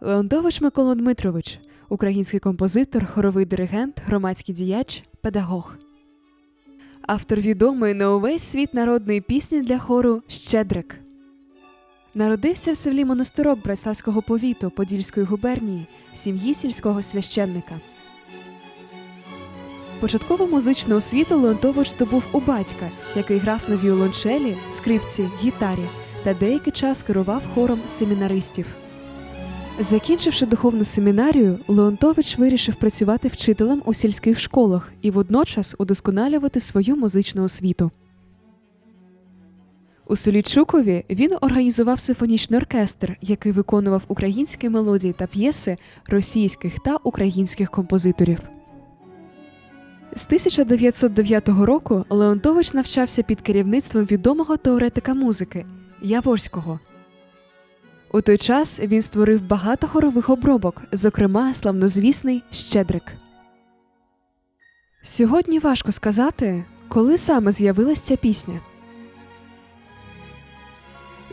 Леонтович Микола Дмитрович, український композитор, хоровий диригент, громадський діяч, педагог. Автор відомої на увесь світ народної пісні для хору Щедрик. Народився в селі Монастирок Братславського повіту Подільської губернії в сім'ї сільського священника. Початкову музичну освіту Леонтович здобув у батька, який грав на віолончелі, скрипці, гітарі та деякий час керував хором семінаристів. Закінчивши духовну семінарію, Леонтович вирішив працювати вчителем у сільських школах і водночас удосконалювати свою музичну освіту. У селі Чукові він організував симфонічний оркестр, який виконував українські мелодії та п'єси російських та українських композиторів. З 1909 року Леонтович навчався під керівництвом відомого теоретика музики Яворського. У той час він створив багато хорових обробок, зокрема славнозвісний Щедрик. Сьогодні важко сказати, коли саме з'явилась ця пісня.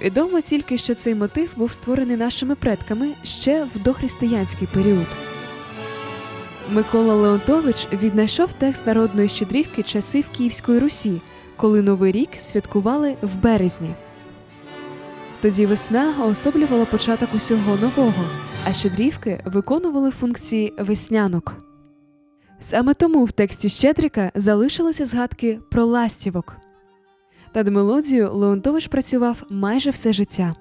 Відомо тільки, що цей мотив був створений нашими предками ще в дохристиянський період. Микола Леонтович віднайшов текст народної щедрівки часів Київської Русі, коли Новий рік святкували в березні. Тоді весна уособлювала початок усього нового, а щедрівки виконували функції веснянок. Саме тому в тексті Щедрика залишилися згадки про ластівок. Над мелодією Леонтович працював майже все життя.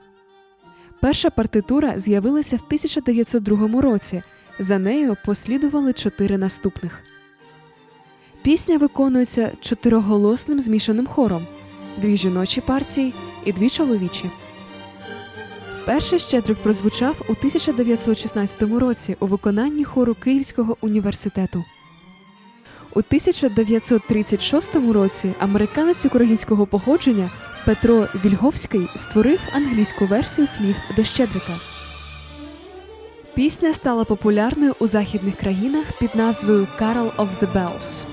Перша партитура з'явилася в 1902 році. За нею послідували чотири наступних. Пісня виконується чотириголосним змішаним хором: дві жіночі партії і дві чоловічі. Перший щедрик прозвучав у 1916 році у виконанні хору Київського університету. У 1936 році американець українського походження Петро Вільговський створив англійську версію слів до Щедрика. Пісня стала популярною у західних країнах під назвою Carol of the Bells.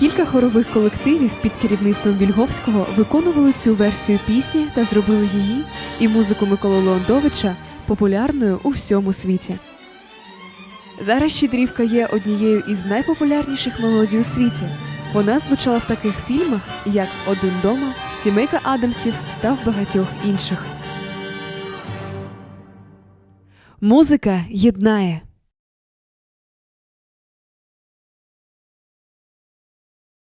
Кілька хорових колективів під керівництвом Вільговського виконували цю версію пісні та зробили її і музику Миколи Леонтовича популярною у всьому світі. Зараз щедрівка є однією із найпопулярніших мелодій у світі. Вона звучала в таких фільмах, як Один дома, Сімейка Адамсів та в багатьох інших. Музика єднає.